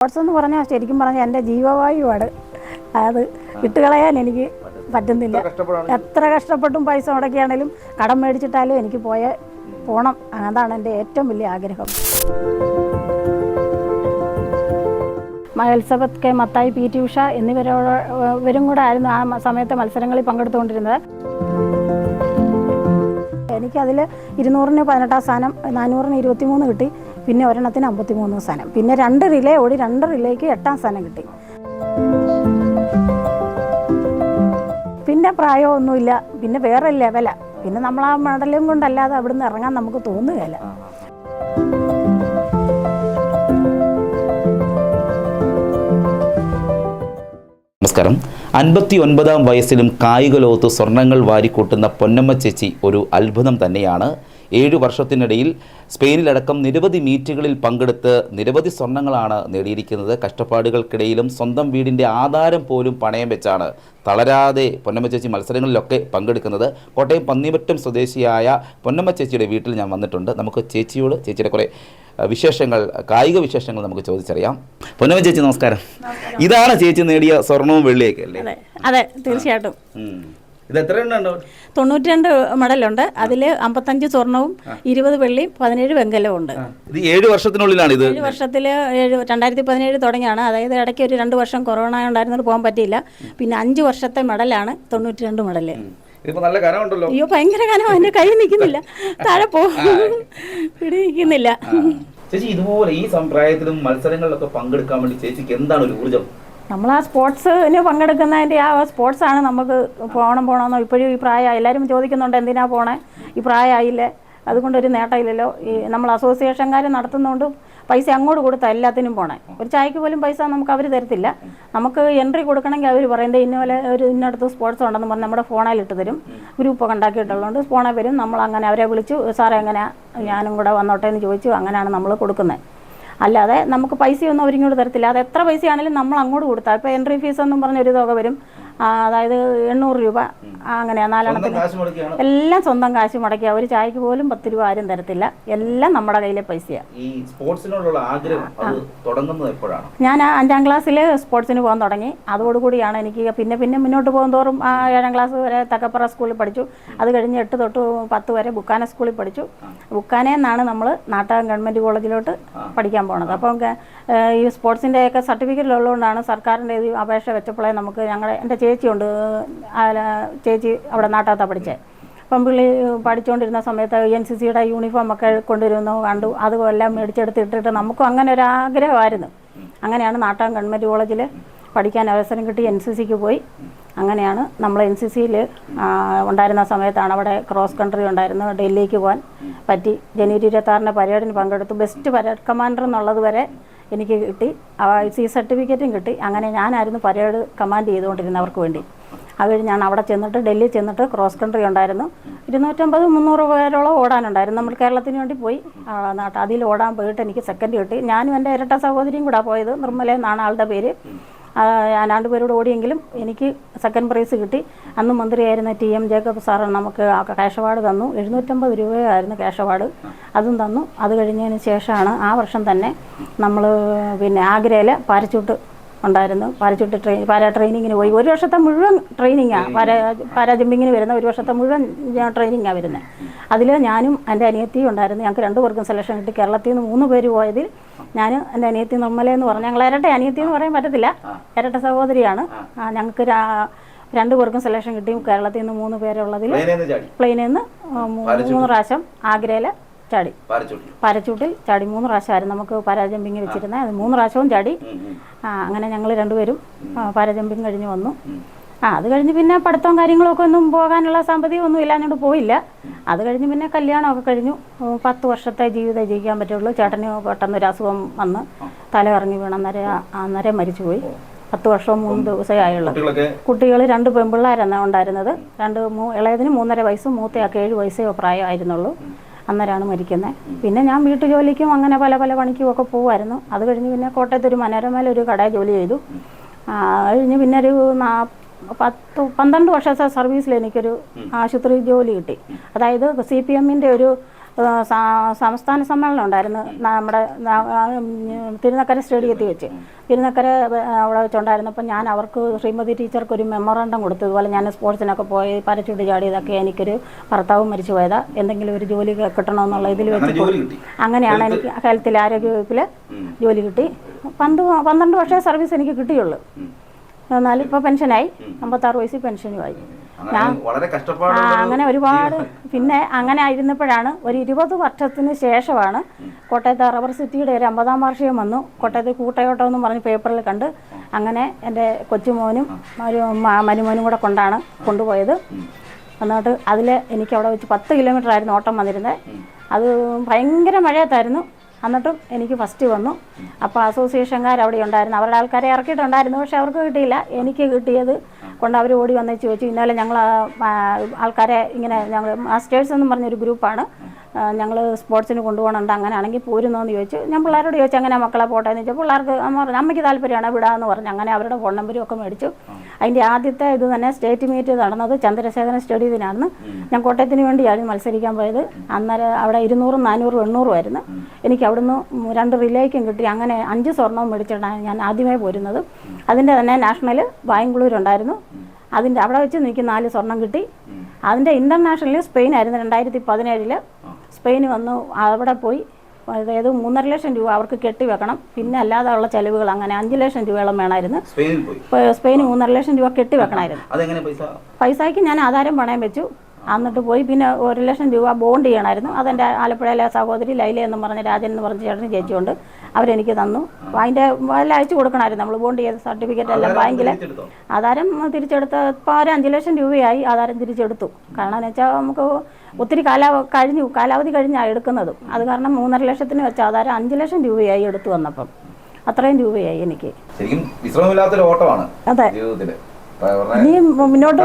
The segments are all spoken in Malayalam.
സ്പോർട്സ് എന്ന് പറഞ്ഞാൽ ശരിക്കും പറഞ്ഞാൽ എന്റെ ജീവവായുവാണ്. അത് വിട്ടുകളയാൻ എനിക്ക് പറ്റുന്നില്ല. എത്ര കഷ്ടപ്പെട്ടും പൈസ മുടക്കിയാണേലും കടം മേടിച്ചിട്ടാലും എനിക്ക് പോയ പോണം. അതാണ് എന്റെ ഏറ്റവും വലിയ ആഗ്രഹം. Elizabeth K Mathai P T Usha എന്നിവരോട് ഇവരും കൂടെ ആയിരുന്നു ആ സമയത്തെ മത്സരങ്ങളിൽ പങ്കെടുത്തുകൊണ്ടിരുന്നത്. എനിക്കതിൽ ഇരുന്നൂറിന് പതിനെട്ടാം സ്ഥാനം നാനൂറിന് ഇരുപത്തിമൂന്ന് കിട്ടി. പിന്നെ ഒരെണ്ണത്തിന് അമ്പത്തി മൂന്ന് സ്ഥാനം പിന്നെ രണ്ട് റിലേ ഓടി രണ്ട് റിലേക്ക് എട്ടാം സ്ഥാനം കിട്ടി. പിന്നെ പ്രായമൊന്നുമില്ല. പിന്നെ വേറെ ലെവല പിന്നെ നമ്മൾ ആ മെഡലും കൊണ്ടല്ലാതെ അവിടുന്ന് ഇറങ്ങാൻ നമുക്ക് തോന്നുകയില്ല നമസ്കാരം. അൻപത്തി ഒൻപതാം വയസ്സിലും കായിക ലോകത്ത് സ്വർണങ്ങൾ വാരിക്കൂട്ടുന്ന പൊന്നമ്മ ചേച്ചി ഒരു അത്ഭുതം തന്നെയാണ്. ഏഴു വർഷത്തിനിടയിൽ സ്പെയിനിലടക്കം നിരവധി മീറ്റുകളിൽ പങ്കെടുത്ത് നിരവധി സ്വർണങ്ങളാണ് നേടിയിരിക്കുന്നത്. കഷ്ടപ്പാടുകൾക്കിടയിലും സ്വന്തം വീടിന്റെ ആധാരം പോലും പണയം വെച്ചാണ് തളരാതെ പൊന്നമ്മ ചേച്ചി മത്സരങ്ങളിലൊക്കെ പങ്കെടുക്കുന്നത്. കോട്ടയം പന്നിമറ്റം സ്വദേശിയായ പൊന്നമ്മ ചേച്ചിയുടെ വീട്ടിൽ ഞാൻ വന്നിട്ടുണ്ട്. നമുക്ക് ചേച്ചിയോട് ചേച്ചിയുടെ കുറേ വിശേഷങ്ങൾ കായിക വിശേഷങ്ങൾ നമുക്ക് ചോദിച്ചറിയാം. പൊന്നമ്മ ചേച്ചി നമസ്കാരം. ഇതാണ് ചേച്ചി നേടിയ സ്വർണവും വെള്ളിയൊക്കെ അല്ലേ? അതെ തീർച്ചയായിട്ടും. ഇത് എത്ര എണ്ണം ഉണ്ട്? തൊണ്ണൂറ്റി രണ്ട് മെഡലുണ്ട് അതിൽ അമ്പത്തഞ്ച് സ്വർണവും ഇരുപത് വെള്ളിയും പതിനേഴ് വെങ്കലവും ഉണ്ട്. ഇത് ഏഴ് വർഷത്തിനുള്ളിലാണ് ഇത്? ഏഴ് വർഷത്തിൽ ഏഴ് രണ്ടായിരത്തി പതിനേഴ് തുടങ്ങിയാണ്. അതായത് ഇടയ്ക്ക് ഒരു രണ്ട് വർഷം കൊറോണ ഉണ്ടായിരുന്നത് പോകാൻ പറ്റിയില്ല. പിന്നെ അഞ്ച് വർഷത്തെ മെഡലാണ് തൊണ്ണൂറ്റി രണ്ട് മെഡൽ ഇതിപ്പോ നല്ല കനമുണ്ടല്ലോ. അയ്യോ ഭയങ്കര കനം എന്റെ കൈ നിൽക്കുന്നില്ല. താഴെ പോകുന്നില്ല ചേച്ചി ഇതുപോലെ ഈ സമ്പ്രായത്തിലും മത്സരങ്ങളിലൊക്കെ പങ്കെടുക്കാൻ വേണ്ടി ചേച്ചിക്ക് എന്താണ് ഒരു ഊർജം നമ്മൾ ആ സ്പോർട്സിന് പങ്കെടുക്കുന്നതിന്റെ ആ സ്പോർട്സാണ് നമുക്ക് പോകണം പോകണമെന്നോ. ഇപ്പോഴും ഈ പ്രായം എല്ലാവരും ചോദിക്കുന്നുണ്ട് എന്തിനാ പോണേ? ഈ പ്രായമായില്ലേ? അതുകൊണ്ടൊരു നേട്ടമില്ലല്ലോ. ഈ നമ്മൾ അസോസിയേഷൻകാർ നടത്തുന്നതുകൊണ്ട് പൈസ അങ്ങോട്ട് കൊടുത്താൽ എല്ലാത്തിനും പോണേ. ഒരു ചായക്ക് പോലും പൈസ നമുക്ക് അവർ തരത്തില്ല. നമുക്ക് എൻട്രി കൊടുക്കണമെങ്കിൽ അവർ പറയുന്നത് ഇന്നപോലെ ഒരു ഇന്നടത്ത് സ്പോർട്സ് ഉണ്ടെന്ന് പറഞ്ഞ് നമ്മുടെ ഫോണിൽ ഇട്ട് തരും ഗ്രൂപ്പൊക്കെ ഉണ്ടാക്കിയിട്ടുള്ളതുകൊണ്ട് ഫോണിൽ വരും. നമ്മൾ അങ്ങനെ അവരെ വിളിച്ചു സാറേ എങ്ങനെയാണ് ഞാനും കൂടെ വന്നോട്ടെ എന്ന് ചോദിച്ചു. അങ്ങനെയാണ് നമ്മൾ കൊടുക്കുന്നത്. അല്ലാതെ നമുക്ക് പൈസയൊന്നും അവരിങ്ങോട്ട് തരത്തില്ല. അത് എത്ര പൈസയാണെങ്കിലും നമ്മൾ അങ്ങോട്ട് കൊടുത്താൽ ഇപ്പോൾ എൻട്രി ഫീസ് എന്നും പറഞ്ഞ ഒരു തുക വരും. അതായത് എണ്ണൂറ് രൂപ. അങ്ങനെ നാലെണ്ണത്തിന് എല്ലാം സ്വന്തം കാശ് മുടക്കിയ. ഒരു ചായക്ക് പോലും പത്ത് രൂപ ആരും തരത്തില്ല. എല്ലാം നമ്മുടെ കയ്യിലെ പൈസയാണ് ഞാൻ അഞ്ചാം ക്ലാസ്സിൽ സ്പോർട്സിന് പോകാൻ തുടങ്ങി. അതോടുകൂടിയാണ് എനിക്ക് പിന്നെ പിന്നെ മുന്നോട്ട് പോകും തോറും ഏഴാം ക്ലാസ് വരെ തക്കപ്പറ സ്കൂളിൽ പഠിച്ചു. അത് കഴിഞ്ഞ് എട്ട് തൊട്ട് പത്ത് വരെ ബുക്കാന സ്കൂളിൽ പഠിച്ചു. ബുക്കാനെ നിന്നാണ് നമ്മൾ നാട്ടകം ഗവൺമെന്റ് കോളേജിലോട്ട് പഠിക്കാൻ പോണത്. അപ്പം ഈ സ്പോർട്സിന്റെയൊക്കെ സർട്ടിഫിക്കറ്റിലുള്ളതുകൊണ്ടാണ് ഉള്ളതുകൊണ്ടാണ് സർക്കാരിന്റെ ഇത് അപേക്ഷ വെച്ചപ്പോഴേ നമുക്ക് ഞങ്ങളുടെ എന്റെ ചേച്ചിയുണ്ട്. ചേച്ചി അവിടെ നാട്ടാത്ത പഠിച്ചത് അപ്പം പുള്ളി പഠിച്ചുകൊണ്ടിരുന്ന സമയത്ത് എൻ സി സിയുടെ യൂണിഫോം ഒക്കെ കൊണ്ടുവരുന്നു കണ്ടു. അതുമെല്ലാം മേടിച്ചെടുത്ത് ഇട്ടിട്ട് നമുക്കും അങ്ങനെ ഒരു ആഗ്രഹമായിരുന്നു. അങ്ങനെയാണ് നാട്ടകം ഗവൺമെന്റ് കോളേജിൽ പഠിക്കാൻ അവസരം കിട്ടി എൻ സി സിക്ക് പോയി. അങ്ങനെയാണ് നമ്മൾ എൻ സി സിയിൽ ഉണ്ടായിരുന്ന സമയത്താണ് അവിടെ ക്രോസ് കൺട്രി ഉണ്ടായിരുന്നു ഡൽഹിക്ക് പോകാൻ പറ്റി. ജനുവരി ഇരുപത്താറിന്റെ പരേഡിന് പങ്കെടുത്തു. ബെസ്റ്റ് പരേഡ് കമാൻഡർ എന്നുള്ളത് വരെ എനിക്ക് കിട്ടി. സി സർട്ടിഫിക്കറ്റും കിട്ടി. അങ്ങനെ ഞാനായിരുന്നു പരേഡ് കമാൻഡ് ചെയ്തുകൊണ്ടിരുന്നവർക്ക് വേണ്ടി. അത് ഞാൻ അവിടെ ചെന്നിട്ട് ഡൽഹി ചെന്നിട്ട് ക്രോസ് കൺട്രി ഉണ്ടായിരുന്നു. ഇരുന്നൂറ്റമ്പത് മുന്നൂറ് പേരോളം ഓടാനുണ്ടായിരുന്നു. നമ്മൾ കേരളത്തിന് വേണ്ടി പോയി. നാട്ട് അതിൽ ഓടാൻ പോയിട്ട് എനിക്ക് സെക്കൻഡ് കിട്ടി. ഞാനും എന്റെ ഇരട്ട സഹോദരിയും കൂടെ പോയത് നിർമ്മല എന്നാണ് ആളുടെ പേര്. ആ, പേരോട് ഓടിയെങ്കിലും എനിക്ക് സെക്കൻഡ് പ്രൈസ് കിട്ടി. അന്ന് മന്ത്രിയായിരുന്ന ടി എം ജേക്കബ് സാറ് നമുക്ക് ക്യാഷ് അവാർഡ് തന്നു. എഴുന്നൂറ്റമ്പത് രൂപയായിരുന്നു ക്യാഷ് അവാർഡ് അതും തന്നു. അത് കഴിഞ്ഞതിന് ശേഷമാണ് ആ വർഷം തന്നെ നമ്മൾ പിന്നെ ആഗ്രയിൽ പാരച്ചൂട്ട് ഉണ്ടായിരുന്നു. പാരച്യൂട്ട് ട്രെയിൻ പാര ട്രെയിനിങ്ങിന് പോയി. ഒരു വർഷത്തെ മുഴുവൻ ട്രെയിനിങ്ങാണ് പാര പാരാ ജമ്പിങ്ങിന് വരുന്ന ഒരു വർഷത്തെ മുഴുവൻ ട്രെയിനിങ്ങാണ് വരുന്നത് അതിൽ ഞാനും എന്റെ അനിയത്തിയും ഉണ്ടായിരുന്നു. ഞങ്ങൾക്ക് രണ്ടു പേർക്കും സെലക്ഷൻ കിട്ടി. കേരളത്തിൽ നിന്ന് മൂന്ന് പേര് പോയതിൽ ഞാൻ എന്റെ അനിയത്തി നിർമ്മലെന്ന് പറഞ്ഞു. ഞങ്ങൾ ഇരട്ട അനിയത്തി എന്ന് പറയാൻ പറ്റത്തില്ല. ഇരട്ട സഹോദരിയാണ്. ഞങ്ങൾക്ക് രണ്ടു പേർക്കും സെലക്ഷൻ കിട്ടി. കേരളത്തിൽ നിന്ന് മൂന്ന് പേരുള്ളതിൽ പ്ലെയിനിൽ നിന്ന് മൂന്ന് പ്രാവശ്യം ആഗ്രയിൽ ചാടി. പാരച്ചൂട്ടി പാരച്ചൂട്ടിൽ ചാടി. മൂന്ന് പ്രാവശ്യമായിരുന്നു നമുക്ക് പാരാജമ്പിങ് വെച്ചിരുന്നത് അത് മൂന്ന് പ്രാവശ്യവും ചാടി. അങ്ങനെ ഞങ്ങൾ രണ്ടുപേരും പാരാജമ്പിങ് കഴിഞ്ഞ് വന്നു. ആ അത് കഴിഞ്ഞ് പിന്നെ പഠിത്തവും കാര്യങ്ങളൊക്കെ ഒന്നും പോകാനുള്ള സാമ്പത്തികം ഒന്നും ഇല്ലാഞ്ഞോണ്ട് പോയില്ല. അത് കഴിഞ്ഞ് പിന്നെ കല്യാണമൊക്കെ കഴിഞ്ഞു. പത്ത് വർഷത്തെ ജീവിതം ജീവിക്കാൻ പറ്റുള്ളൂ. ചേട്ടന് പെട്ടെന്ന് ഒരു അസുഖം വന്ന് തല ഇറങ്ങി വീണ അന്നേരം അന്നേരം മരിച്ചുപോയി. പത്ത് വർഷവും മൂന്ന് ദിവസമേ ആയുള്ളൂ കുട്ടികൾ രണ്ട് പെൺപിള്ളേരാണ് ഉണ്ടായിരുന്നത്. രണ്ട് മൂ ഇളയതിന് മൂന്നര വയസ്സും മൂത്തയാൾക്ക് ഏഴ് വയസ്സേ പ്രായമായിരുന്നുള്ളൂ. അന്നേരമാണ് മരിക്കുന്നത്. പിന്നെ ഞാൻ വീട്ടുജോലിക്കും അങ്ങനെ പല പല പണിക്കും ഒക്കെ പോകുമായിരുന്നു അത് കഴിഞ്ഞ് പിന്നെ കോട്ടയത്ത് ഒരു മനോരമയിൽ ഒരു കടയിൽ ജോലി ചെയ്തു കഴിഞ്ഞ് പിന്നെ ഒരു നാ പത്ത് പന്ത്രണ്ട് വർഷത്തെ സർവീസിൽ എനിക്കൊരു ആശുപത്രി ജോലി കിട്ടി. അതായത് സി പി എമ്മിന്റെ ഒരു സംസ്ഥാന സമ്മേളനം ഉണ്ടായിരുന്നു. നമ്മുടെ തിരുനക്കര സ്റ്റേഡിയത്തിൽ വെച്ച്. തിരുനക്കര അവിടെ വെച്ചുണ്ടായിരുന്നപ്പോൾ ഞാൻ അവർക്ക് ശ്രീമതി ടീച്ചർക്ക് ഒരു മെമ്മോറാണ്ടം കൊടുത്തു. ഇതുപോലെ ഞാൻ സ്പോർട്സിനൊക്കെ പോയി പരച്ചുട്ട് ചാടിയതൊക്കെ എനിക്കൊരു ഭർത്താവ് മരിച്ചു പോയതാ. എന്തെങ്കിലും ഒരു ജോലി കിട്ടണമെന്നുള്ള ഇതിൽ വെച്ച് അങ്ങനെയാണ് എനിക്ക് ഹെൽത്തിൽ ആരോഗ്യ വകുപ്പിൽ ജോലി കിട്ടി. പന്ത് പന്ത്രണ്ട് വർഷമേ സർവീസ് എനിക്ക് കിട്ടിയുള്ളൂ. എന്നാലും ഇപ്പോൾ പെൻഷനായി അമ്പത്താറ് വയസ്സിൽ പെൻഷനുമായി വളരെ അങ്ങനെ ഒരുപാട് പിന്നെ അങ്ങനെ ആയിരുന്നപ്പോഴാണ് ഒരു ഇരുപത് വർഷത്തിന് ശേഷമാണ് കോട്ടയത്തെ റബ്ബർ സിറ്റിയുടെ ഒരു അമ്പതാം വാർഷികം വന്നു. കോട്ടയത്ത് കൂട്ടയോട്ടം എന്ന് പറഞ്ഞ് പേപ്പറിൽ കണ്ട് അങ്ങനെ എന്റെ കൊച്ചുമോനും ഒരു മരുമോനും കൂടെ കൊണ്ടാണ് കൊണ്ടുപോയത്. എന്നിട്ട് അതിൽ എനിക്ക് അവിടെ വെച്ച് പത്ത് കിലോമീറ്റർ ആയിരുന്നു ഓട്ടം വന്നിരുന്നത്. അത് ഭയങ്കര മഴയത്തായിരുന്നു. എന്നിട്ടും എനിക്ക് ഫസ്റ്റ് വന്നു. അപ്പോൾ അസോസിയേഷൻകാർ അവിടെ ഉണ്ടായിരുന്നു. അവരുടെ ആൾക്കാരെ ഇറക്കിയിട്ടുണ്ടായിരുന്നു പക്ഷെ അവർക്ക് കിട്ടിയില്ല. എനിക്ക് കിട്ടിയത് കൊണ്ട് അവർ ഓടി വന്ന് ചോദിച്ചു. ഇന്നലെ ഞങ്ങൾ ആൾക്കാരെ ഇങ്ങനെ ഞങ്ങൾ മാസ്റ്റേഴ്സ് എന്ന് പറഞ്ഞൊരു ഗ്രൂപ്പാണ് ഞങ്ങൾ സ്പോർട്സിന് കൊണ്ടുപോകണുണ്ട്. അങ്ങനെയാണെങ്കിൽ പോരുന്നോന്ന് ചോദിച്ചു. ഞാൻ പിള്ളേരോട് ചോദിച്ചു അങ്ങനെ മക്കളെ പോട്ടെ എന്ന് ചോദിച്ചു. പിള്ളേർക്ക് അമ്മ അമ്മയ്ക്ക് താല്പര്യമാണ് വിടാമെന്ന് പറഞ്ഞു. അങ്ങനെ അവരുടെ ഫോൺ നമ്പരും ഒക്കെ മേടിച്ചു. അതിന്റെ ആദ്യത്തെ ഇത് തന്നെ സ്റ്റേറ്റ് മീറ്റ് നടന്നത് ചന്ദ്രശേഖരൻ സ്റ്റേഡിയത്തിനായിരുന്നു ഞാൻ കോട്ടയത്തിന് വേണ്ടിയാണ് മത്സരിക്കാൻ പോയത്. അന്നേരം അവിടെ ഇരുന്നൂറും നാനൂറും എണ്ണൂറും ആയിരുന്നു. എനിക്ക് അവിടുന്ന് രണ്ട് റിലേക്കും കിട്ടി. അങ്ങനെ അഞ്ച് സ്വർണവും മേടിച്ചിട്ടാണ് ഞാൻ ആദ്യമേ പോരുന്നത്. അതിന്റെ തന്നെ നാഷണൽ ബാംഗ്ലൂരുണ്ടായിരുന്നു അതിന്റെ അവിടെ വെച്ച് എനിക്ക് നാല് സ്വർണം കിട്ടി. അതിന്റെ ഇന്റർനാഷണലിൽ സ്പെയിൻ ആയിരുന്നു രണ്ടായിരത്തി പതിനേഴിൽ സ്പെയിൻ വന്നു അവിടെ പോയി. അതായത് മൂന്നര ലക്ഷം രൂപ അവർക്ക് കെട്ടിവെക്കണം. പിന്നെ അല്ലാതെ ഉള്ള ചെലവുകൾ അങ്ങനെ അഞ്ച് ലക്ഷം രൂപയോളം വേണമായിരുന്നു. സ്പെയിന് മൂന്നര ലക്ഷം രൂപ കെട്ടിവെക്കണമായിരുന്നു. പൈസയ്ക്ക് ഞാൻ ആധാരം പണയം വെച്ചു. എന്നിട്ട് പോയി പിന്നെ ഒരു ലക്ഷം രൂപ ബോണ്ട് ചെയ്യണമായിരുന്നു. അതെന്റെ ആലപ്പുഴയിലെ സഹോദരി ലൈല എന്ന് പറഞ്ഞ രാജൻ എന്ന് പറഞ്ഞ ചേട്ടന് ചേച്ചിയുണ്ട്. അവരെനിക്ക് തന്നു. അതിന്റെ എല്ലാം അയച്ചു കൊടുക്കണമായിരുന്നു നമ്മൾ ബോണ്ട് ചെയ്ത സർട്ടിഫിക്കറ്റ് എല്ലാം ബാങ്കിൽ ആധാരം തിരിച്ചെടുത്ത് ഇപ്പോൾ ഒരു അഞ്ച് ലക്ഷം രൂപയായി ആധാരം തിരിച്ചെടുത്തു. കാരണം എന്ന് വെച്ചാൽ നമുക്ക് ഒത്തിരി കാലാവ കഴിഞ്ഞു കാലാവധി കഴിഞ്ഞാണ് എടുക്കുന്നതും. അത് കാരണം മൂന്നര ലക്ഷത്തിന് വെച്ച ആധാരം അഞ്ച് ലക്ഷം രൂപയായി എടുത്തു വന്നപ്പം. അത്രയും രൂപയായി എനിക്ക്. ശരിക്കും വിശ്രമമില്ലാത്തൊരു ഓട്ടമാണ് അതെ. മുന്നോട്ട്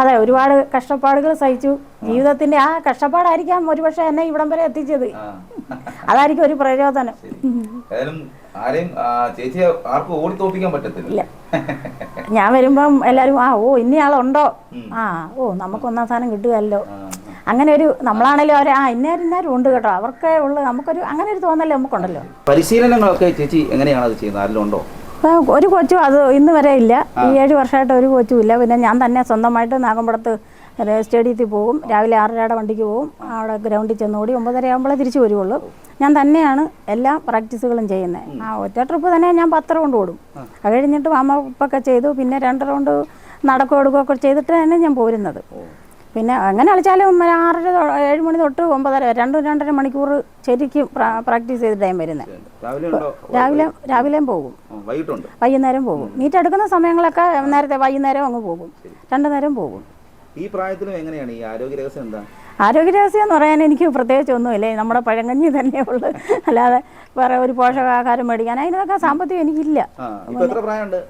അതെ ഒരുപാട് കഷ്ടപ്പാടുകൾ സഹിച്ചു. ജീവിതത്തിന്റെ ആ കഷ്ടപ്പാടായിരിക്കാം ഒരുപക്ഷെ എന്നെ ഇവിടം വരെ എത്തിച്ചത്. അതായിരിക്കും ഒരു പ്രചോദനം. ആരെയും ആ, ചേച്ചിയെ ആർക്കും ഓടി തോപ്പിക്കാൻ പറ്റത്തില്ല ഞാൻ വരുമ്പം എല്ലാരും ആ ഓ ഇന്നയാളുണ്ടോ? ആ ഓ നമുക്ക് ഒന്നാം സ്ഥാനം കിട്ടുകയല്ലോ. അങ്ങനെ ഒരു നമ്മളാണെങ്കിലും അവർ ആ ഇന്നേരം ഉണ്ട് കേട്ടോ. അവർക്ക് ഉള്ളു നമുക്കൊരു അങ്ങനെ ഒരു തോന്നൽ നമുക്കുണ്ടല്ലോ. പരിശീലനങ്ങളൊക്കെ ചേച്ചി എങ്ങനെയാണ് അത് ചെയ്യുന്നത്? ഉണ്ടോ? ഒരു കൊച്ചും അത് ഇന്ന് വരെ ഇല്ല. ഈ ഏഴ് വർഷമായിട്ട് ഒരു കൊച്ചും ഇല്ല. പിന്നെ ഞാൻ തന്നെ സ്വന്തമായിട്ട് നാഗമ്പടത്ത് സ്റ്റേഡിയത്തിൽ പോകും. രാവിലെ ആറരയുടെ വണ്ടിക്ക് പോകും. അവിടെ ഗ്രൗണ്ടിൽ ചെന്ന് ഓടി ഒമ്പതര ആകുമ്പോഴേ തിരിച്ചു വരുവുള്ളൂ. ഞാൻ തന്നെയാണ് എല്ലാ പ്രാക്ടീസുകളും ചെയ്യുന്നത് ആ ഒറ്റ ട്രിപ്പ് തന്നെ ഞാൻ പത്ത് റൗണ്ട് ഓടും. അത് കഴിഞ്ഞിട്ട് വാമപ്പൊക്കെ ചെയ്തു. പിന്നെ രണ്ട് റൗണ്ട് നടക്കുക എടുക്കുകയൊക്കെ ചെയ്തിട്ട് തന്നെ ഞാൻ പോരുന്നത്. പിന്നെ അങ്ങനെ കളിച്ചാലും ആറര ഏഴ് മണി തൊട്ട് ഒമ്പതര രണ്ടും രണ്ട് രണ്ടര മണിക്കൂർ ശരിക്കും പ്രാക്ടീസ് ചെയ്തിട്ടാണ് വരുന്നത് രാവിലെ രാവിലെയും പോകും. വൈകുന്നേരം പോകും. മീറ്റ് എടുക്കുന്ന സമയങ്ങളൊക്കെ നേരത്തെ വൈകുന്നേരം അങ്ങ് പോകും. രണ്ടു നേരം പോകും. ഈ പ്രായത്തിലും എങ്ങനെയാണ്? ഈ ആരോഗ്യ രഹസ്യം എന്താ? ആരോഗ്യ രഹസ്യം എന്ന് പറയാൻ എനിക്ക് പ്രത്യേകിച്ച് ഒന്നുമില്ലേ. നമ്മുടെ പഴങ്കഞ്ഞി തന്നെ ഉള്ളു. അല്ലാതെ വേറെ ഒരു പോഷകാഹാരം മേടിക്കാൻ അതിനൊക്കെ സാമ്പത്തികം എനിക്കില്ല.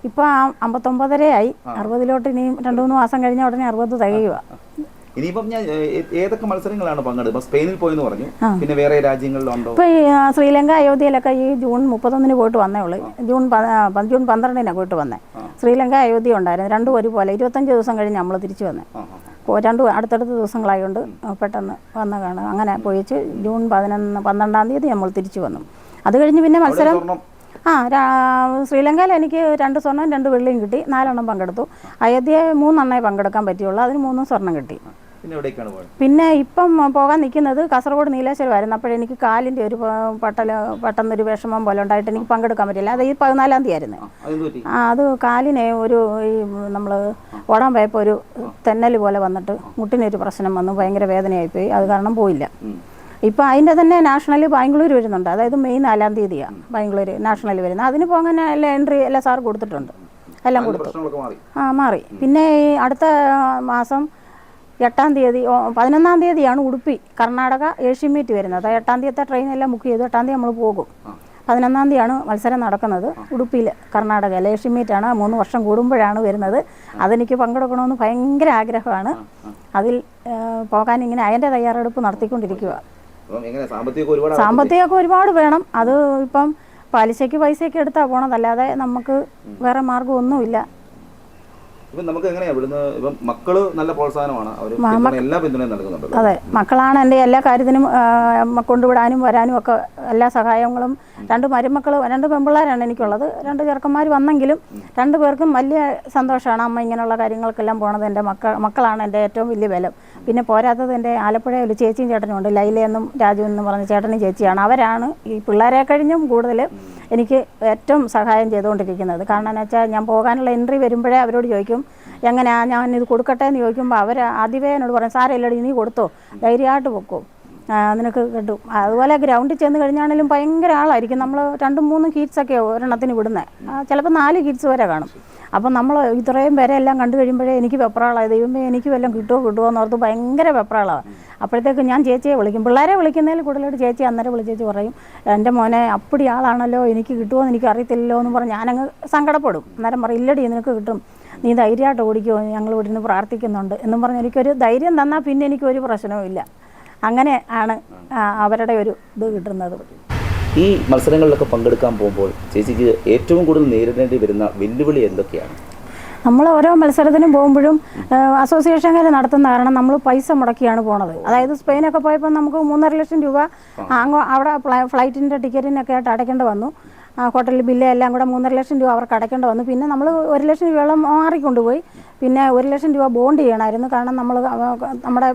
ഇപ്പൊ അമ്പത്തൊമ്പതരയായി. അറുപതിലോട്ട് ഇനിയും രണ്ടു മൂന്ന് മാസം കഴിഞ്ഞ ഉടനെ അറുപത് തികയുക ഇനിയിപ്പം ഞാൻ ഏതൊക്കെ മത്സരങ്ങളാണ് പങ്കെടുക്കുക സ്പെയിനിൽ പോയെന്ന് പറഞ്ഞു. പിന്നെ വേറെ രാജ്യങ്ങളിലുണ്ടോ? ഇപ്പൊ ഈ ശ്രീലങ്ക അയോധ്യയിലൊക്കെ ഈ ജൂൺ മുപ്പത്തൊന്നിന് പോയിട്ട് വന്നേ ഉള്ളൂ. ജൂൺ ജൂൺ പന്ത്രണ്ടിനാണ് പോയിട്ട് വന്നേ. ശ്രീലങ്ക അയോധ്യ ഉണ്ടായിരുന്നു. രണ്ടും ഒരുപോലെ. ഇരുപത്തഞ്ച് ദിവസം കഴിഞ്ഞ് നമ്മൾ തിരിച്ചു വന്നേ. ഓ, അടുത്തടുത്ത ദിവസങ്ങളായതുകൊണ്ട് പെട്ടെന്ന് വന്ന കാണും. അങ്ങനെ പോയിച്ച് ജൂൺ പതിനൊന്ന് പന്ത്രണ്ടാം തീയതി നമ്മൾ തിരിച്ചു വന്നു. അത് കഴിഞ്ഞ് പിന്നെ മത്സരം ആ ശ്രീലങ്കയിൽ എനിക്ക് രണ്ട് സ്വർണം രണ്ട് വെള്ളിയും കിട്ടി. നാലെണ്ണം പങ്കെടുത്തു. അയോധ്യ മൂന്നെണ്ണേ പങ്കെടുക്കാൻ പറ്റിയുള്ളൂ. അതിന് മൂന്നും സ്വർണം കിട്ടി. പിന്നെ എവിടേക്കാണ് പിന്നെ ഇപ്പം പോകാൻ നിൽക്കുന്നത് കാസർഗോഡ് നീലേശ്വരമായിരുന്നു അപ്പോഴെനിക്ക് കാലിന്റെ ഒരു പട്ടല പട്ടല പെട്ടെന്നൊരു വിഷമം പോലെ ഉണ്ടായിട്ട് എനിക്ക് പങ്കെടുക്കാൻ പറ്റില്ല അത് ഈ പതിനാലാം തീയതി ആയിരുന്നു. ആ അത് കാലിനെ ഒരു ഈ നമ്മൾ ഓടാൻ പോയപ്പോൾ ഒരു തെന്നൽ പോലെ വന്നിട്ട് മുട്ടിനൊരു പ്രശ്നം വന്നു. ഭയങ്കര വേദനയായിപ്പോയി. അത് കാരണം പോയില്ല. ഇപ്പോൾ അതിന്റെ തന്നെ നാഷണൽ ബാംഗ്ലൂർ വരുന്നുണ്ട്. അതായത് മെയ് നാലാം തീയതിയാണ് ബാംഗ്ലൂർ നാഷണൽ വരുന്നത്. അതിന് പോകാൻ എല്ലാ എൻട്രി എല്ലാ സാർ കൊടുത്തിട്ടുണ്ട്. എല്ലാം കൊടുത്തു. ആ മാറി. പിന്നെ ഈ അടുത്ത മാസം എട്ടാം തീയതി പതിനൊന്നാം തീയതിയാണ് ഉടുപ്പി കർണാടക ഏഷ്യൻ മീറ്റ് വരുന്നത്. എട്ടാം തീയതി ട്രെയിനെല്ലാം ബുക്ക് ചെയ്തു എട്ടാം തീയതി നമ്മൾ പോകും. പതിനൊന്നാം തീയതിയാണ് മത്സരം നടക്കുന്നത് ഉടുപ്പിയിൽ കർണാടകയിൽ ഏഷ്യൻ മീറ്റാണ് മൂന്ന് വർഷം കൂടുമ്പോഴാണ് വരുന്നത്. അതെനിക്ക് പങ്കെടുക്കണമെന്ന് ഭയങ്കര ആഗ്രഹമാണ്. അതിൽ പോകാൻ ഇങ്ങനെ അതിന്റെ തയ്യാറെടുപ്പ് നടത്തിക്കൊണ്ടിരിക്കുക സാമ്പത്തികമൊക്കെ ഒരുപാട് വേണം. അത് ഇപ്പം പലിശയ്ക്ക് പൈസയൊക്കെ എടുത്താൽ പോണതല്ലാതെ നമുക്ക് വേറെ മാർഗമൊന്നുമില്ല. ഇപ്പം നമുക്ക് എങ്ങനെയാ ഇവിടുന്ന് ഇപ്പം മക്കൾ നല്ല പ്രോത്സാഹനമാണ്. അവർ എല്ലാ പിന്തുണയും നൽകുന്നുണ്ടല്ലോ. അതെ. മക്കളാണ് എന്റെ എല്ലാ കാര്യത്തിനും കൊണ്ടുവിടാനും വരാനും ഒക്കെ എല്ലാ സഹായങ്ങളും. രണ്ട് മരുമക്കൾ രണ്ട് പെമ്പിള്ളേരാണ് എനിക്കുള്ളത്. രണ്ട് ചെറുക്കന്മാർ വന്നെങ്കിലും രണ്ട് പേർക്കും വലിയ സന്തോഷമാണ് അമ്മ ഇങ്ങനെയുള്ള കാര്യങ്ങൾക്കെല്ലാം പോണത്. എന്റെ മക്കൾ മക്കളാണ് എന്റെ ഏറ്റവും വലിയ ബലം. പിന്നെ പോരാത്തത് എന്റെ ആലപ്പുഴ ഒരു ചേച്ചിയും ചേട്ടനും ഉണ്ട്. ലൈല എന്നും രാജു എന്നും പറഞ്ഞ ചേട്ടനും ചേച്ചിയാണ്. അവരാണ് ഈ പിള്ളേരെ കഴിഞ്ഞും കൂടുതൽ എനിക്ക് ഏറ്റവും സഹായം ചെയ്തുകൊണ്ടിരിക്കുന്നത്. കാരണം എന്ന് വെച്ചാൽ ഞാൻ പോകാനുള്ള എൻട്രി വരുമ്പോഴേ അവരോട് ചോദിക്കും എങ്ങനെയാ? ഞാൻ ഇത് കൊടുക്കട്ടെ? എന്ന് ചോദിക്കുമ്പോൾ അവർ ആദ്യമേ എന്നോട് പറയും സാരമില്ലടി നീ കൊടുത്തോ. ധൈര്യമായിട്ട് പൊക്കോ. നിനക്ക് കിട്ടും അതുപോലെ ഗ്രൗണ്ടിൽ ചെന്ന് കഴിഞ്ഞാണെങ്കിലും ഭയങ്കര ആളായിരിക്കും. നമ്മൾ രണ്ടും മൂന്നും കീറ്റ്സൊക്കെ ഒരെണ്ണത്തിന് വിടുന്നത് ചിലപ്പോൾ നാല് കീറ്റ്സ് വരെ കാണും. അപ്പം നമ്മൾ ഇത്രയും പേരെ എല്ലാം കണ്ടു കഴിയുമ്പോഴേ എനിക്ക് വെപ്രാളായത് ദൈവമേ എനിക്ക് വല്ലതും കിട്ടുമോ കിട്ടുമോ എന്ന് ഓർത്ത് ഭയങ്കര വെപ്രാളാണ് അപ്പോഴത്തേക്ക് ഞാൻ ചേച്ചിയെ വിളിക്കും. പിള്ളേരെ വിളിക്കുന്നതിൽ കൂടുതലായിട്ട് ചേച്ചി അന്നേരം വിളിച്ചേച്ചി പറയും എന്റെ മോനെ അപ്പടി ആളാണല്ലോ. എനിക്ക് കിട്ടുമോ എന്ന് എനിക്ക് അറിയത്തില്ലല്ലോ എന്ന് പറഞ്ഞ് ഞാനങ്ങ് സങ്കടപ്പെടും. അന്നേരം പറയും ഇല്ലടി നിനക്ക് കിട്ടും. നീ ധൈര്യമായിട്ട് ഓടിക്കുമോ ഞങ്ങൾ ഇവിടെ നിന്ന് പ്രാർത്ഥിക്കുന്നുണ്ട് എന്നും പറഞ്ഞ് എനിക്കൊരു ധൈര്യം തന്നാൽ പിന്നെ എനിക്കൊരു പ്രശ്നവും ഇല്ല അങ്ങനെ ആണ് അവരുടെ ഒരു ഇത് കിട്ടുന്നത്. ഈ മത്സരങ്ങളിലൊക്കെ പങ്കെടുക്കാൻ പോകുമ്പോൾ ചേച്ചിക്ക് ഏറ്റവും കൂടുതൽ നേരിടേണ്ടി വരുന്ന വെല്ലുവിളി എന്തൊക്കെയാണ്? നമ്മൾ ഓരോ മത്സരത്തിനും പോകുമ്പോഴും അസോസിയേഷൻകാർ നടത്തുന്ന കാരണം നമ്മൾ പൈസ മുടക്കിയാണ് പോണത്. അതായത് സ്പെയിനൊക്കെ പോയപ്പോൾ നമുക്ക് മൂന്നര ലക്ഷം രൂപ അങ്ങോ അവിടെ ഫ്ലൈറ്റിന്റെ ടിക്കറ്റിനൊക്കെ ആയിട്ട് അടയ്ക്കേണ്ടി വന്നു. ഹോട്ടലിൽ ബില്ല് എല്ലാം കൂടെ മൂന്നര ലക്ഷം രൂപ അവർക്ക് അടയ്ക്കേണ്ടി വന്നു. പിന്നെ നമ്മൾ ഒരു ലക്ഷം രൂപയോളം മാറിക്കൊണ്ടുപോയി. പിന്നെ ഒരു ലക്ഷം രൂപ ബോണ്ട് ചെയ്യണമായിരുന്നു കാരണം നമ്മൾ നമ്മുടെ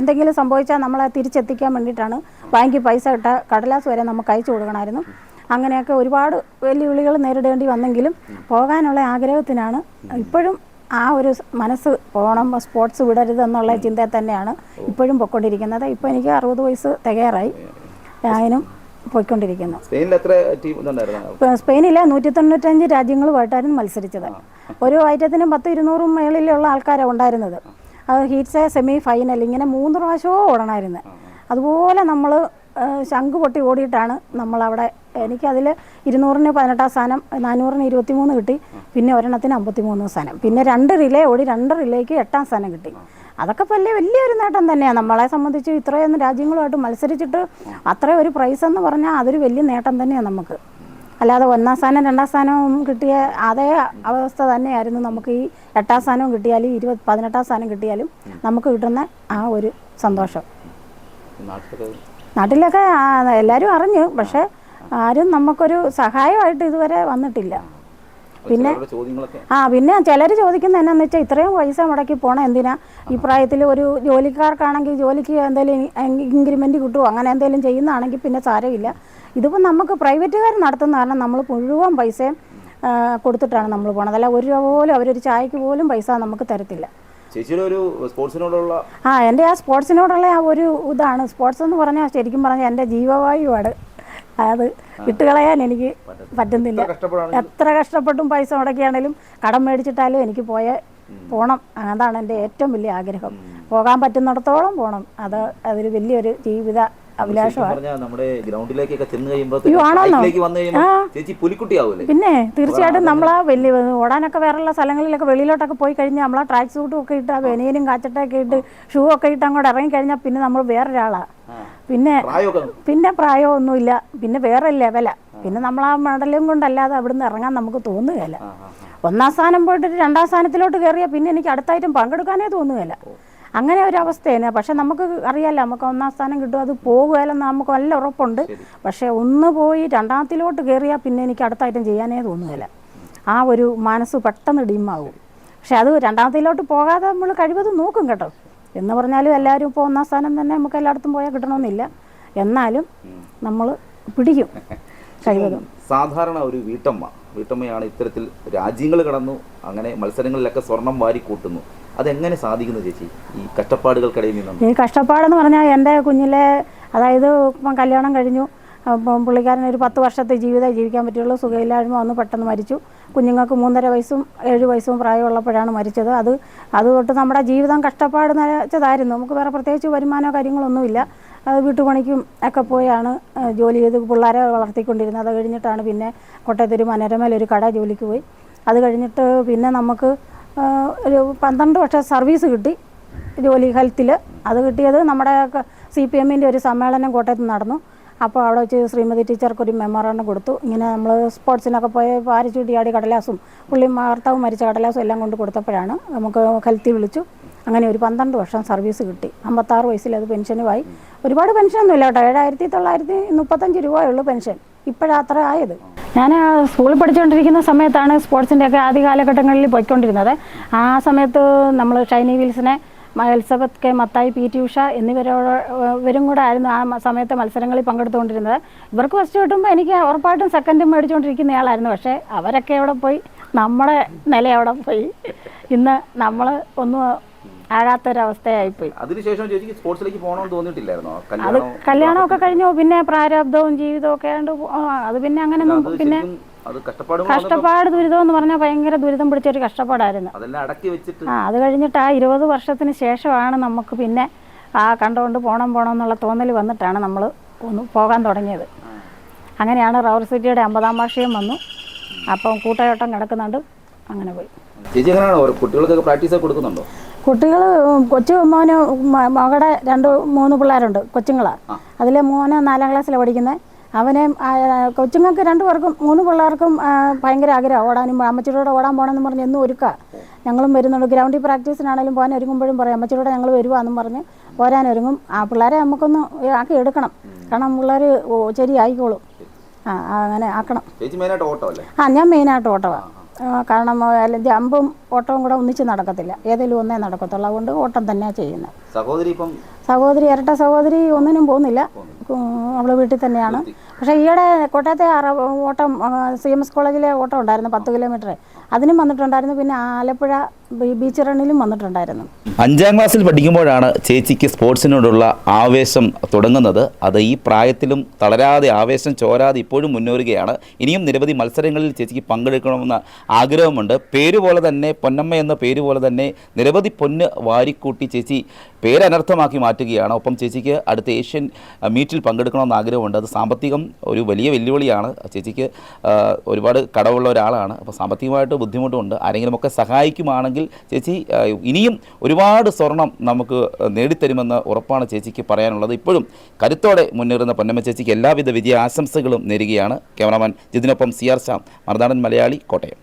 എന്തെങ്കിലും സംഭവിച്ചാൽ നമ്മളെ തിരിച്ചെത്തിക്കാൻ വേണ്ടിയിട്ടാണ് ബാങ്കിൽ പൈസ ഇട്ട കടലാസ് വരെ നമുക്ക് അയച്ചു കൊടുക്കണമായിരുന്നു അങ്ങനെയൊക്കെ ഒരുപാട് വെല്ലുവിളികൾ നേരിടേണ്ടി വന്നെങ്കിലും പോകാനുള്ള ആഗ്രഹത്തിനാണ് ഇപ്പോഴും ആ ഒരു മനസ്സ് പോകണം സ്പോർട്സ് വിടരുത് എന്നുള്ള ചിന്തയിൽ തന്നെയാണ് ഇപ്പോഴും പൊക്കൊണ്ടിരിക്കുന്നത്. ഇപ്പോൾ എനിക്ക് അറുപത് വയസ്സ് തികയാറായി. അതിനും പോയിക്കൊണ്ടിരിക്കുന്നു. സ്പെയിനിൽ എത്ര ടീം സ്പെയിനിലെ നൂറ്റി തൊണ്ണൂറ്റഞ്ച് രാജ്യങ്ങളുമായിട്ടായിരുന്നു മത്സരിച്ചത്. ഒരു ഐറ്റത്തിനും പത്ത് ഇരുന്നൂറും മേളിലുള്ള ആൾക്കാരാണ് ഉണ്ടായിരുന്നത്. അത് ഹീറ്റ്സ് സെമി ഫൈനൽ ഇങ്ങനെ മൂന്ന് പ്രാവശ്യവും ഓടണമായിരുന്നു അതുപോലെ നമ്മൾ ശംഖ് പൊട്ടി ഓടിയിട്ടാണ് നമ്മളവിടെ എനിക്കതിൽ ഇരുന്നൂറിന് പതിനെട്ടാം സ്ഥാനം നാനൂറിന് ഇരുപത്തി മൂന്ന് കിട്ടി പിന്നെ ഒരെണ്ണത്തിന് അമ്പത്തി മൂന്ന് സ്ഥാനം. പിന്നെ രണ്ട് റിലേ ഓടി രണ്ട് റിലേക്ക് എട്ടാം സ്ഥാനം കിട്ടി. അതൊക്കെ വലിയ വലിയൊരു നേട്ടം തന്നെയാണ് നമ്മളെ സംബന്ധിച്ച് ഇത്രയൊന്നും രാജ്യങ്ങളുമായിട്ട് മത്സരിച്ചിട്ട് അത്രയും ഒരു പ്രൈസ് എന്ന് പറഞ്ഞാൽ അതൊരു വലിയ നേട്ടം തന്നെയാണ് നമുക്ക്. അല്ലാതെ ഒന്നാം സ്ഥാനം രണ്ടാം സ്ഥാനവും കിട്ടിയ അതേ അവസ്ഥ തന്നെയായിരുന്നു നമുക്ക് ഈ എട്ടാം സ്ഥാനവും കിട്ടിയാലും ഇരുപത് പതിനെട്ടാം സ്ഥാനം കിട്ടിയാലും നമുക്ക് കിട്ടുന്ന ആ ഒരു സന്തോഷം. നാട്ടിലൊക്കെ എല്ലാവരും അറിഞ്ഞു. പക്ഷെ ആരും നമുക്കൊരു സഹായമായിട്ട് ഇതുവരെ വന്നിട്ടില്ല. പിന്നെ ആ പിന്നെ ചിലർ ചോദിക്കുന്നത് എന്നാന്ന് വെച്ചാൽ ഇത്രയും പൈസ മുടക്കി പോണം എന്തിനാ? ഈ പ്രായത്തിൽ ഒരു ജോലിക്കാർക്കാണെങ്കിൽ ജോലിക്ക് എന്തെങ്കിലും ഇൻക്രിമെന്റ് കിട്ടുമോ അങ്ങനെ എന്തെങ്കിലും ചെയ്യുന്നതാണെങ്കിൽ പിന്നെ സാരമില്ല. ഇതിപ്പോൾ നമുക്ക് പ്രൈവറ്റുകാർ നടത്തുന്ന കാരണം നമ്മൾ മുഴുവൻ പൈസയും കൊടുത്തിട്ടാണ് നമ്മൾ പോണത്. അല്ല ഒരു രൂപ പോലും അവരൊരു ചായക്ക് പോലും പൈസ നമുക്ക് തരത്തില്ല. ചേച്ചിയുടെ ഒരു സ്പോർട്സിനോടുള്ള ആ എന്റെ ആ സ്പോർട്സിനോടുള്ള ആ ഒരു ഇതാണ്. സ്പോർട്സ് എന്ന് പറഞ്ഞാൽ ശരിക്കും പറഞ്ഞാൽ എന്റെ ജീവവായുവാണ്. അത് വിട്ടുകളയാൻ എനിക്ക് പറ്റുന്നില്ല. എത്ര കഷ്ടപ്പെട്ടും പൈസ മുടക്കിയാണേലും കടം മേടിച്ചിട്ടാലും എനിക്ക് പോയ പോണം. അതാണ് എന്റെ ഏറ്റവും വലിയ ആഗ്രഹം. പോകാൻ പറ്റുന്നിടത്തോളം പോകണം അത് അതൊരു വലിയൊരു ജീവിത അഭിലാഷമാണ് പിന്നെ തീർച്ചയായിട്ടും നമ്മൾ ആ വലിയ ഓടാനൊക്കെ വേറെയുള്ള സ്ഥലങ്ങളിലൊക്കെ വെളിയിലോട്ടൊക്കെ പോയി കഴിഞ്ഞാൽ നമ്മളാ ട്രാക്ക് സൂട്ടും ഒക്കെ ഇട്ട് ആ ബനിയനും കാച്ചട്ടൊക്കെ ഇട്ട് ഷൂ ഒക്കെ ഇട്ട് അങ്ങോട്ട് ഇറങ്ങി കഴിഞ്ഞാൽ പിന്നെ നമ്മൾ വേറൊരാളാ. പിന്നെ പിന്നെ പ്രായമൊന്നുമില്ല. പിന്നെ വേറെ ലെവല പിന്നെ നമ്മൾ ആ മെഡലും കൊണ്ടല്ലാതെ അവിടുന്ന് ഇറങ്ങാൻ നമുക്ക് തോന്നുകയില്ല. ഒന്നാം സ്ഥാനം പോയിട്ട് രണ്ടാം സ്ഥാനത്തിലോട്ട് കയറിയാൽ പിന്നെ എനിക്ക് അടുത്തായിട്ടും പങ്കെടുക്കാനേ തോന്നുകയില്ല അങ്ങനെ ഒരു അവസ്ഥയാണ്. പക്ഷെ നമുക്ക് അറിയാലോ നമുക്ക് ഒന്നാം സ്ഥാനം കിട്ടും അത് പോകുകയല്ലെന്ന് നമുക്ക് നല്ല ഉറപ്പുണ്ട്. പക്ഷെ ഒന്ന് പോയി രണ്ടാമത്തിലോട്ട് കയറിയാൽ പിന്നെ എനിക്ക് അടുത്ത ഐറ്റം ചെയ്യാനേ തോന്നുകയില്ല. ആ ഒരു മനസ്സ് പെട്ടെന്ന് ഡിമ്മാവും. പക്ഷെ അത് രണ്ടാമത്തിലോട്ട് പോകാതെ നമ്മൾ കഴിവതും നോക്കും കേട്ടോ. എന്ന് പറഞ്ഞാലും എല്ലാവരും ഇപ്പോൾ ഒന്നാം സ്ഥാനം തന്നെ നമുക്ക് എല്ലായിടത്തും പോയാൽ കിട്ടണമെന്നില്ല. എന്നാലും നമ്മൾ പിടിക്കും. കഴിവതും. സാധാരണ ഒരു വീട്ടമ്മ വീട്ടമ്മയാണ് ഇത്തരത്തിൽ രാജ്യങ്ങൾ കടന്നു അങ്ങനെ മത്സരങ്ങളിലൊക്കെ സ്വർണം വാരി കൂട്ടുന്നു. അതെങ്ങനെ സാധിക്കുന്നു ചേച്ചി? ഈ കഷ്ടപ്പാടുകൾക്കിടയിൽ നിന്നും. ഈ കഷ്ടപ്പാടെന്ന് പറഞ്ഞാൽ എന്റെ കുഞ്ഞിലെ അതായത് ഇപ്പം കല്യാണം കഴിഞ്ഞു. അപ്പം പുള്ളിക്കാരൻ ഒരു പത്ത് വർഷത്തെ ജീവിതം ജീവിക്കാൻ പറ്റുള്ളൂ. സുഖമില്ലായ്മ വന്ന് പെട്ടെന്ന് മരിച്ചു. കുഞ്ഞുങ്ങൾക്ക് മൂന്നര വയസ്സും ഏഴ് വയസ്സും പ്രായമുള്ളപ്പോഴാണ് മരിച്ചത്. അത് അത് തൊട്ട് നമ്മുടെ ജീവിതം കഷ്ടപ്പാട് നിറച്ചതായിരുന്നു നമുക്ക് വേറെ പ്രത്യേകിച്ച് വരുമാനമോ കാര്യങ്ങളൊന്നുമില്ല. വീട്ടുപണിക്കും ഒക്കെ പോയാണ് ജോലി ചെയ്ത് പിള്ളേരെ വളർത്തിക്കൊണ്ടിരുന്നത്. അത് കഴിഞ്ഞിട്ടാണ് പിന്നെ കോട്ടയത്തൊരു മനോരമയിലൊരു കട ജോലിക്ക് പോയി. അത് കഴിഞ്ഞിട്ട് പിന്നെ നമുക്ക് ഒരു പന്ത്രണ്ട് വർഷം സർവീസ് കിട്ടി ജോലി ഹെൽത്തിൽ അത് കിട്ടിയത് നമ്മുടെ സി പി എമ്മിന്റെ ഒരു സമ്മേളനം കോട്ടയത്ത് നടന്നു. അപ്പോൾ അവിടെ വെച്ച് ശ്രീമതി ടീച്ചർക്ക് ഒരു കൊടുത്തു. ഇങ്ങനെ നമ്മൾ സ്പോർട്സിനൊക്കെ പോയി പാരിച്ചൂട്ടിയാടി കടലാസും പുള്ളി ഭർത്താവ് മരിച്ച കടലാസും എല്ലാം കൊണ്ട് കൊടുത്തപ്പോഴാണ് നമുക്ക് ഹെൽത്തി വിളിച്ചു. അങ്ങനെ ഒരു പന്ത്രണ്ട് വർഷം സർവീസ് കിട്ടി. അമ്പത്താറ് വയസ്സിൽ അത് പെൻഷനുമായി. ഒരുപാട് പെൻഷനൊന്നുമില്ല കേട്ടോ. ഏഴായിരത്തി തൊള്ളായിരത്തി മുപ്പത്തഞ്ച് രൂപയുള്ളൂ പെൻഷൻ. ഇപ്പോഴത്ര ആയത്. ഞാൻ സ്കൂളിൽ പഠിച്ചുകൊണ്ടിരിക്കുന്ന സമയത്താണ് സ്പോർട്സിന്റെ ഒക്കെ ആദ്യ കാലഘട്ടങ്ങളിൽ പോയിക്കൊണ്ടിരുന്നത്. ആ സമയത്ത് നമ്മൾ Shiny വിൽസിനെ Elizabeth K Mathai P T Usha എന്നിവരോട് ഇവരും കൂടെ ആയിരുന്നു ആ സമയത്തെ മത്സരങ്ങളിൽ പങ്കെടുത്തുകൊണ്ടിരുന്നത്. ഇവർക്ക് ഫസ്റ്റ് കിട്ടുമ്പോൾ എനിക്ക് ഉറപ്പായിട്ടും സെക്കൻഡും മേടിച്ചുകൊണ്ടിരിക്കുന്നയാളായിരുന്നു. പക്ഷേ അവരൊക്കെ അവിടെ പോയി നമ്മുടെ നില അവിടെ പോയി. ഇന്ന് നമ്മൾ ഒന്നും ആകാത്തൊരവസ്ഥയായിപ്പോയി അതിനുശേഷം ചേച്ചിക്ക് സ്പോർട്സിലേക്ക് പോകണമെന്ന് തോന്നിയിട്ടില്ലായിരുന്നോ? അത് കല്യാണം കല്യാണമൊക്കെ കഴിഞ്ഞു. പിന്നെ പ്രാരാബ്ദവും ജീവിതവും ഒക്കെ ആയതുകൊണ്ട് പോ- ആ, അത് പിന്നെ അങ്ങനെ പിന്നെ കഷ്ടപ്പാടും ദുരിതം എന്ന് പറഞ്ഞാൽ ഭയങ്കര ദുരിതം പിടിച്ചൊരു കഷ്ടപ്പാടായിരുന്നു. ആ അത് കഴിഞ്ഞിട്ട് ആ ഇരുപത് വർഷത്തിന് ശേഷമാണ് നമുക്ക് പിന്നെ ആ കണ്ടുകൊണ്ട് പോകണം പോകണം എന്നുള്ള തോന്നൽ വന്നിട്ടാണ് നമ്മൾ ഒന്ന് പോകാൻ തുടങ്ങിയത്. അങ്ങനെയാണ് റവർ സിറ്റിയുടെ അമ്പതാം വാർഷികം വന്നു. അപ്പം കൂട്ടയോട്ടം കിടക്കുന്നുണ്ട്. അങ്ങനെ പോയി. ചേച്ചി എങ്ങനെയാണോ? കുട്ടികൾക്കൊക്കെ പ്രാക്ടീസ് ഒക്കെ കൊടുക്കുന്നുണ്ടോ? കുട്ടികൾ കൊച്ചു മോന് മകടെ രണ്ട് മൂന്ന് പിള്ളേരുണ്ട് കൊച്ചുങ്ങളാണ് അതിലെ മോന് നാലാം ക്ലാസ്സിലാണ് പഠിക്കുന്നത് അവനെ കൊച്ചുങ്ങൾക്ക് രണ്ടു പേർക്കും മൂന്ന് പിള്ളേർക്കും ഭയങ്കര ആഗ്രഹം ഓടാനും അമ്മച്ചിയുടെ ഓടാൻ പോകണമെന്ന് പറഞ്ഞ് എന്നും ഒരുക്കുക ഞങ്ങളും വരുന്നുണ്ട്. ഗ്രൗണ്ടിൽ പ്രാക്ടീസിനാണെങ്കിലും പോകാൻ ഒരുങ്ങുമ്പോഴും പറയും അമ്മച്ചിയുടെ ഞങ്ങൾ വരുവാന്നും പറഞ്ഞ് പോരാൻ ഒരുങ്ങും. ആ പിള്ളേരെ നമുക്കൊന്ന് ആക്കി എടുക്കണം. കാരണം പിള്ളേർ ശരി ആയിക്കോളും ആ അങ്ങനെ ആക്കണം. ആ ഞാൻ മെയിനായിട്ട് ഓട്ടമാണ് കാരണം ജമ്പും ഓട്ടവും കൂടെ ഒന്നിച്ച് നടക്കത്തില്ല. ഏതെങ്കിലും ഒന്നേ നടക്കത്തുള്ളൂ. അതുകൊണ്ട് ഓട്ടം തന്നെയാണ് ചെയ്യുന്നത്. സഹോദരി ഇപ്പം സഹോദരി ഇരട്ട സഹോദരി ഒന്നിനും പോകുന്നില്ല. അവൾ വീട്ടിൽ തന്നെയാണ്. പക്ഷേ ഈയിടെ കോട്ടയത്തെ ഓട്ടം സി എം എസ് കോളേജിലെ ഓട്ടം ഉണ്ടായിരുന്നു പത്ത് കിലോമീറ്റർ അതിനും വന്നിട്ടുണ്ടായിരുന്നു. പിന്നെ ആലപ്പുഴ ബീച്ച് റണ്ണിലും വന്നിട്ടുണ്ടായിരുന്നു. അഞ്ചാം ക്ലാസ്സിൽ പഠിക്കുമ്പോഴാണ് ചേച്ചിക്ക് സ്പോർട്സിനോടുള്ള ആവേശം തുടങ്ങുന്നത്. അത് ഈ പ്രായത്തിലും തളരാതെ ആവേശം ചോരാതെ ഇപ്പോഴും മുന്നേറുകയാണ്. ഇനിയും നിരവധി മത്സരങ്ങളിൽ ചേച്ചിക്ക് പങ്കെടുക്കണമെന്ന ആഗ്രഹമുണ്ട്. പേരുപോലെ തന്നെ പൊന്നമ്മ എന്ന പേരുപോലെ തന്നെ നിരവധി പൊന്ന് വാരിക്കൂട്ടി ചേച്ചി പേരനർത്ഥമാക്കി മാറ്റുകയാണ്. ഒപ്പം ചേച്ചിക്ക് അടുത്ത ഏഷ്യൻ മീറ്റിൽ പങ്കെടുക്കണമെന്ന ആഗ്രഹമുണ്ട്. അത് സാമ്പത്തികം ഒരു വലിയ വെല്ലുവിളിയാണ്. ചേച്ചിക്ക് ഒരുപാട് കടവുള്ള ഒരാളാണ്. അപ്പോൾ സാമ്പത്തികമായിട്ട് ബുദ്ധിമുട്ടുമുണ്ട് ആരെങ്കിലുമൊക്കെ സഹായിക്കുമാണെങ്കിൽ ചേച്ചി ഇനിയും ഒരുപാട് സ്വർണം നമുക്ക് നേടിത്തരുമെന്ന് ഉറപ്പാണ് ചേച്ചിക്ക് പറയാനുള്ളത്. ഇപ്പോഴും കരുത്തോടെ മുന്നേറുന്ന പൊന്നമ്മ ചേച്ചിക്ക് എല്ലാവിധ വിജയ ആശംസകളും നേരുകയാണ് ക്യാമറാമാൻ ജിതിനൊപ്പം സി ആർ ശ്യാം. മറുനാടൻ മലയാളി കോട്ടയം.